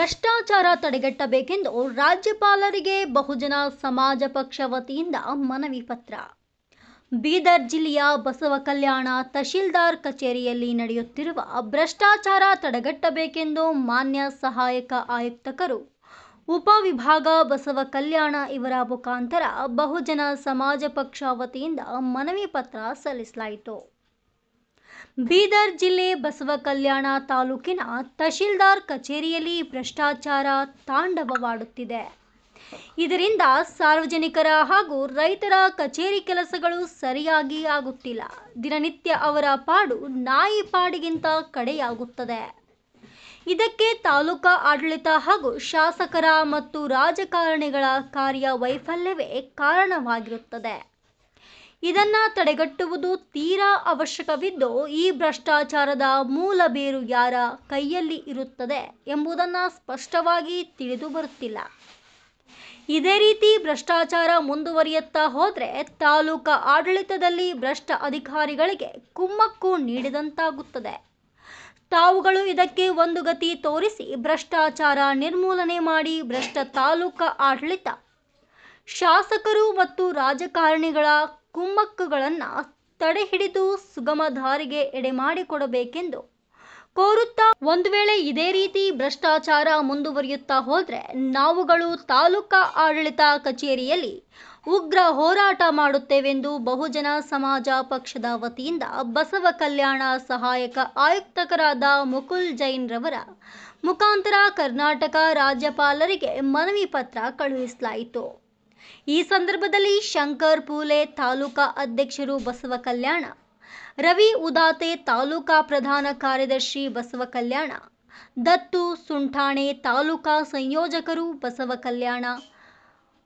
ಭ್ರಷ್ಟಾಚಾರ ತಡೆಗಟ್ಟಬೇಕೆಂದು ರಾಜ್ಯಪಾಲರಿಗೆ ಬಹುಜನ ಸಮಾಜ ಪಕ್ಷ ವತಿಯಿಂದ ಮನವಿ ಪತ್ರ. ಬೀದರ್ ಜಿಲ್ಲೆಯ ಬಸವ ಕಲ್ಯಾಣ ತಹಶೀಲ್ದಾರ್ ಕಚೇರಿಯಲ್ಲಿ ನಡೆಯುತ್ತಿರುವ ಭ್ರಷ್ಟಾಚಾರ ತಡೆಗಟ್ಟಬೇಕೆಂದು ಮಾನ್ಯ ಸಹಾಯಕ ಆಯುಕ್ತಕರು ಉಪವಿಭಾಗ ಬಸವ ಕಲ್ಯಾಣ ಇವರ ಮುಖಾಂತರ ಬಹುಜನ ಸಮಾಜ ಪಕ್ಷ ವತಿಯಿಂದ ಮನವಿ ಪತ್ರ ಸಲ್ಲಿಸಲಾಯಿತು. ಬೀದರ್ ಜಿಲ್ಲೆ ಬಸವ ಕಲ್ಯಾಣ ತಾಲೂಕಿನ ತಹಶೀಲ್ದಾರ್ ಕಚೇರಿಯಲ್ಲಿ ಭ್ರಷ್ಟಾಚಾರ ತಾಂಡವವಾಡುತ್ತಿದೆ. ಇದರಿಂದ ಸಾರ್ವಜನಿಕರ ಹಾಗೂ ರೈತರ ಕಚೇರಿ ಕೆಲಸಗಳು ಸರಿಯಾಗಿ ಆಗುತ್ತಿಲ್ಲ. ದಿನನಿತ್ಯ ಅವರ ಪಾಡು ನಾಯಿ ಪಾಡಿಗಿಂತ ಕಡೆಯಾಗುತ್ತದೆ. ಇದಕ್ಕೆ ತಾಲೂಕಾ ಆಡಳಿತ ಹಾಗೂ ಶಾಸಕರ ಮತ್ತು ರಾಜಕಾರಣಿಗಳ ಕಾರ್ಯ ವೈಫಲ್ಯವೇ ಕಾರಣವಾಗಿರುತ್ತದೆ. ಇದನ್ನ ತಡೆಗಟ್ಟುವುದು ತೀರಾ ಅವಶ್ಯಕವಿದ್ದು ಈ ಭ್ರಷ್ಟಾಚಾರದ ಮೂಲ ಬೇರು ಯಾರ ಕೈಯಲ್ಲಿ ಇರುತ್ತದೆ ಎಂಬುದನ್ನು ಸ್ಪಷ್ಟವಾಗಿ ತಿಳಿದು ಬರುತ್ತಿಲ್ಲ. ಇದೇ ರೀತಿ ಭ್ರಷ್ಟಾಚಾರ ಮುಂದುವರಿಯುತ್ತಾ ಹೋದರೆ ತಾಲೂಕಾ ಆಡಳಿತದಲ್ಲಿ ಭ್ರಷ್ಟ ಅಧಿಕಾರಿಗಳಿಗೆ ಕುಮ್ಮಕ್ಕು ನೀಡಿದಂತಾಗುತ್ತದೆ. ತಾವುಗಳು ಇದಕ್ಕೆ ಒಂದು ಗತಿ ತೋರಿಸಿ ಭ್ರಷ್ಟಾಚಾರ ನಿರ್ಮೂಲನೆ ಮಾಡಿ ಭ್ರಷ್ಟ ತಾಲೂಕಾ ಆಡಳಿತ ಶಾಸಕರು ಮತ್ತು ರಾಜಕಾರಣಿಗಳ ಕುಮ್ಮಕ್ಕುಗಳನ್ನು ತಡೆಹಿಡಿದು ಸುಗಮ ದಾರಿಗೆ ಎಡೆ ಮಾಡಿಕೊಡಬೇಕೆಂದು ಕೋರುತ್ತಾ ಒಂದು ವೇಳೆ ಇದೇ ರೀತಿ ಭ್ರಷ್ಟಾಚಾರ ಮುಂದುವರಿಯುತ್ತಾ ಹೋದರೆ ನಾವುಗಳು ತಾಲೂಕಾ ಆಡಳಿತ ಕಚೇರಿಯಲ್ಲಿ ಉಗ್ರ ಹೋರಾಟ ಮಾಡುತ್ತೇವೆಂದು ಬಹುಜನ ಸಮಾಜ ಪಕ್ಷದ ವತಿಯಿಂದ ಬಸವ ಕಲ್ಯಾಣ ಸಹಾಯಕ ಆಯುಕ್ತಕರಾದ ಮುಕುಲ್ ಜೈನ್ ರವರ ಮುಖಾಂತರ ಕರ್ನಾಟಕ ರಾಜ್ಯಪಾಲರಿಗೆ ಮನವಿ ಪತ್ರ ಕಳುಹಿಸಲಾಯಿತು. ಈ ಸಂದರ್ಭದಲ್ಲಿ ಶಂಕರ್ ಪೂಲೆ ತಾಲೂಕಾ ಅಧ್ಯಕ್ಷರು ಬಸವ ಕಲ್ಯಾಣ, ರವಿ ಉದಾತೆ ತಾಲೂಕಾ ಪ್ರಧಾನ ಕಾರ್ಯದರ್ಶಿ ಬಸವ ಕಲ್ಯಾಣ, ದತ್ತು ಸುಂಠಾಣೆ ತಾಲೂಕಾ ಸಂಯೋಜಕರು ಬಸವ ಕಲ್ಯಾಣ,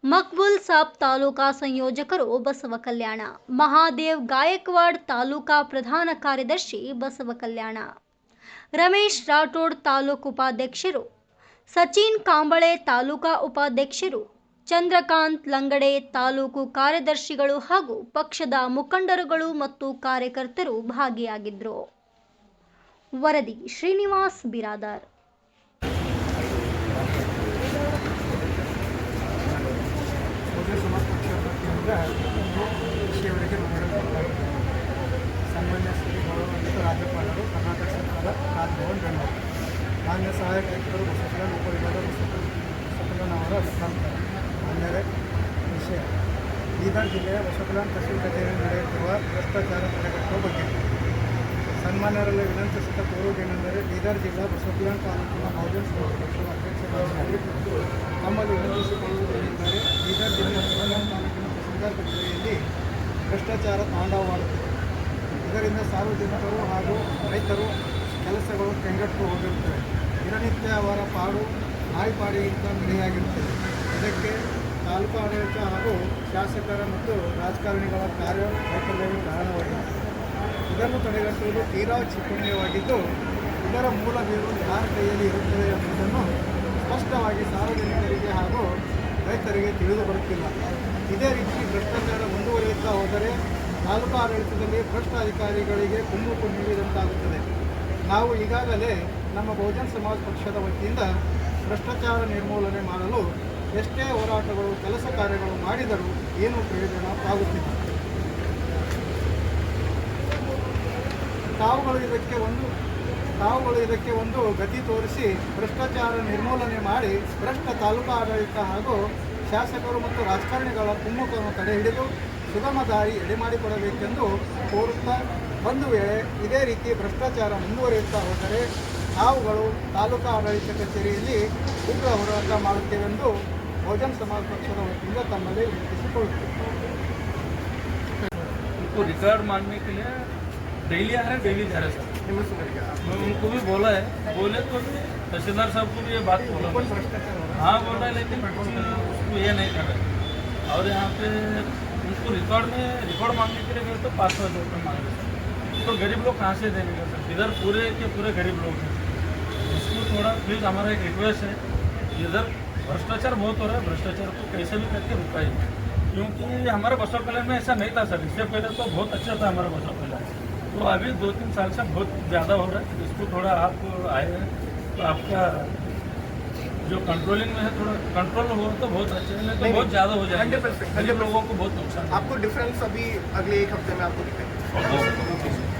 ಮಕ್ಬುಲ್ ಸಾಬ್ ತಾಲೂಕಾ ಸಂಯೋಜಕರು ಬಸವ ಕಲ್ಯಾಣ, ಮಹಾದೇವ್ ಗಾಯಕ್ವಾಡ್ ತಾಲೂಕಾ ಪ್ರಧಾನ ಕಾರ್ಯದರ್ಶಿ ಬಸವ ಕಲ್ಯಾಣ, ರಮೇಶ್ ರಾಠೋಡ್ ತಾಲೂಕು ಉಪಾಧ್ಯಕ್ಷರು, ಸಚಿನ್ ಕಾಂಬಳೆ ತಾಲೂಕಾ ಉಪಾಧ್ಯಕ್ಷರು ಚಂದ್ರಕಾಂತ್ ಲಂಗಡೆ ತಾಲೂಕು ಕಾರ್ಯದರ್ಶಿಗಳು ಹಾಗೂ ಪಕ್ಷದ ಮುಖಂಡರುಗಳು ಮತ್ತು ಕಾರ್ಯಕರ್ತರು ಭಾಗಿಯಾಗಿದ್ದರು ವರದಿ ಶ್ರೀನಿವಾಸ್ ಬಿರಾದಾರ್. ರಾಜ್ಯಪಾಲರು ಮಾನ್ಯ ಸಹಾಯಕ ಆಯುಕ್ತರು ಬಸವಕಲ್ಯಾಣ ಉಪವಿಭಾಗ ಬಸವಕಲ್ಯಾಣ ಸಕಲನವರ ಮುಖಾಂತರ ಮಾನ್ಯರೇ ವಿಷಯ. ಬೀದರ್ ಜಿಲ್ಲೆಯ ಬಸವಕಲ್ಯಾಣ ತಹಸೀಲ್ ಕಚೇರಿಯಲ್ಲಿ ನಡೆಯುತ್ತಿರುವ ಭ್ರಷ್ಟಾಚಾರ ತಡೆಗಟ್ಟುವ ಬಗ್ಗೆ. ಸನ್ಮಾನ್ಯರಲ್ಲಿ ವಿನಂತಿಸಿದ ಕೋರುವುದೇನೆಂದರೆ ಬೀದರ್ ಜಿಲ್ಲಾ ಬಸವಕಲ್ಯಾಣ ತಾಲೂಕಿನ ಸಮಾಜ ಪಕ್ಷದ ಅಧ್ಯಕ್ಷರಾಗಿ ತಮ್ಮಲ್ಲಿ ವಿನಂತಿಸಿಕೊಳ್ಳುವುದೇನೆಂದರೆ ಬೀದರ್ ಜಿಲ್ಲೆಯ ಬಸವಕಲ್ಯಾಣ ತಾಲೂಕಿನ ತಹಸೀಲ್ದಾರ್ ಕಚೇರಿಯಲ್ಲಿ ಭ್ರಷ್ಟಾಚಾರ ತಾಂಡವಾಡುತ್ತಿದೆ ಇದರಿಂದ ಸಾರ್ವಜನಿಕರು ಹಾಗೂ ರೈತರು ಕೆಲಸಗಳು ಕೈಗೆಟ್ಟು ಹೋಗಿರುತ್ತವೆ. ದಿನನಿತ್ಯ ಅವರ ಪಾಡು ಆಯ್ಪಾಡಿಗಿಂತ ನಡೆಯಾಗಿರುತ್ತದೆ ಇದಕ್ಕೆ ತಾಲೂಕು ಆಡಳಿತ ಹಾಗೂ ಶಾಸಕರ ಮತ್ತು ರಾಜಕಾರಣಿಗಳ ಕಾರ್ಯ ವೈಫಲ್ಯವೇ ಕಾರಣವಾಗಿದೆ. ಇದನ್ನು ತಡೆಗಟ್ಟುವುದು ತೀರಾ ಕ್ಷಿಪಣಿಯವಾಗಿದ್ದು ಇದರ ಮೂಲ ಬೇರು ಯಾರ ಕೈಯಲ್ಲಿ ಇರುತ್ತದೆ ಎಂಬುದನ್ನು ಸ್ಪಷ್ಟವಾಗಿ ಸಾರ್ವಜನಿಕರಿಗೆ ಹಾಗೂ ರೈತರಿಗೆ ತಿಳಿದು ಬರುತ್ತಿಲ್ಲ ಇದೇ ರೀತಿ ಭ್ರಷ್ಟಾಚಾರ ಮುಂದುವರಿಯುತ್ತಾ ಹೋದರೆ ತಾಲೂಕು ಆಡಳಿತದಲ್ಲಿ ಭ್ರಷ್ಟ ಅಧಿಕಾರಿಗಳಿಗೆ ಕುಂಬು ನೀಡಿದಂತಾಗುತ್ತದೆ. ನಾವು ಈಗಾಗಲೇ ನಮ್ಮ ಬಹುಜನ ಸಮಾಜ ಪಕ್ಷದ ವತಿಯಿಂದ ಭ್ರಷ್ಟಾಚಾರ ನಿರ್ಮೂಲನೆ ಮಾಡಲು ಎಷ್ಟೇ ಹೋರಾಟಗಳು, ಕೆಲಸ ಕಾರ್ಯಗಳು ಮಾಡಿದರೂ ಏನು ಪ್ರಯೋಜನ ಆಗುತ್ತಿಲ್ಲ. ತಾವುಗಳು ಇದಕ್ಕೆ ಒಂದು, ತಾವುಗಳು ಇದಕ್ಕೆ ಒಂದು ಗತಿ ತೋರಿಸಿ ಭ್ರಷ್ಟಾಚಾರ ನಿರ್ಮೂಲನೆ ಮಾಡಿ ಭ್ರಷ್ಟ ತಾಲೂಕಾ ಆಡಳಿತ ಹಾಗೂ ಶಾಸಕರು ಮತ್ತು ರಾಜಕಾರಣಿಗಳ ಕುಮ್ಮುಖವನ್ನು ತಡೆ ಹಿಡಿದು ಸುಗಮ ದಾರಿ ಎಡೆ ಮಾಡಿಕೊಡಬೇಕೆಂದು ಕೋರುತ್ತಾ ಒಂದು ವೇಳೆ ಇದೇ ರೀತಿ ಭ್ರಷ್ಟಾಚಾರ ಮುಂದುವರಿಯುತ್ತಾ ಹೋದರೆ ನಾವುಗಳು ತಾಲೂಕಾ ಆಡಳಿತ ಕಚೇರಿಯಲ್ಲಿ ಉಗ್ರ ಹೋರಾಟ ಮಾಡುತ್ತೇವೆಂದು ಬಹುಜನ ಸಮಾಜ ಪಕ್ಷದ ವತಿಯಿಂದ ತಮ್ಮಲ್ಲಿ ವಿನಂತಿಸಿಕೊಳ್ಳುತ್ತೇವೆ उनको रिकॉर्ड मांगने के लिए डेली आ रहे हैं डेली जा रहे हैं सर ನಿಮ್ಮ ಹೆಸರಿಗೆ मैं उनको भी बोला है बोले तो भी तहसीलदार साहब को भी ये बात बोला कौन भ्रष्टाचार हो रहा हाँ बोल रहा है लेकिन उसको ये नहीं कर रहे और यहाँ पे उनको रिकॉर्ड में रिकॉर्ड मांगने के लिए गए तो पाँच सौ रुपये मांग रहे सर तो गरीब लोग कहाँ से देंगे सर इधर पूरे के पूरे गरीब लोग हैं इसको थोड़ा प्लीज़ हमारा एक रिक्वेस्ट है इधर भ्रष्टाचार बहुत हो रहा है भ्रष्टाचार को कैसे भी करके रुकाइए क्योंकि हमारे बसव कल्याण में ऐसा नहीं था सर इससे पहले तो बहुत अच्छा था हमारा बसव कल्याण तो अभी दो तीन साल से बहुत ज़्यादा हो रहा है इसको थोड़ा आप आए हैं तो आपका जो कंट्रोलिंग में है थोड़ा कंट्रोल हो तो बहुत अच्छा है नहीं तो बहुत ज़्यादा हो जाएगा। 100%, लोगों को बहुत नुकसान आपको डिफरेंस अभी अगले एक हफ़्ते में आपको दिखाएँगे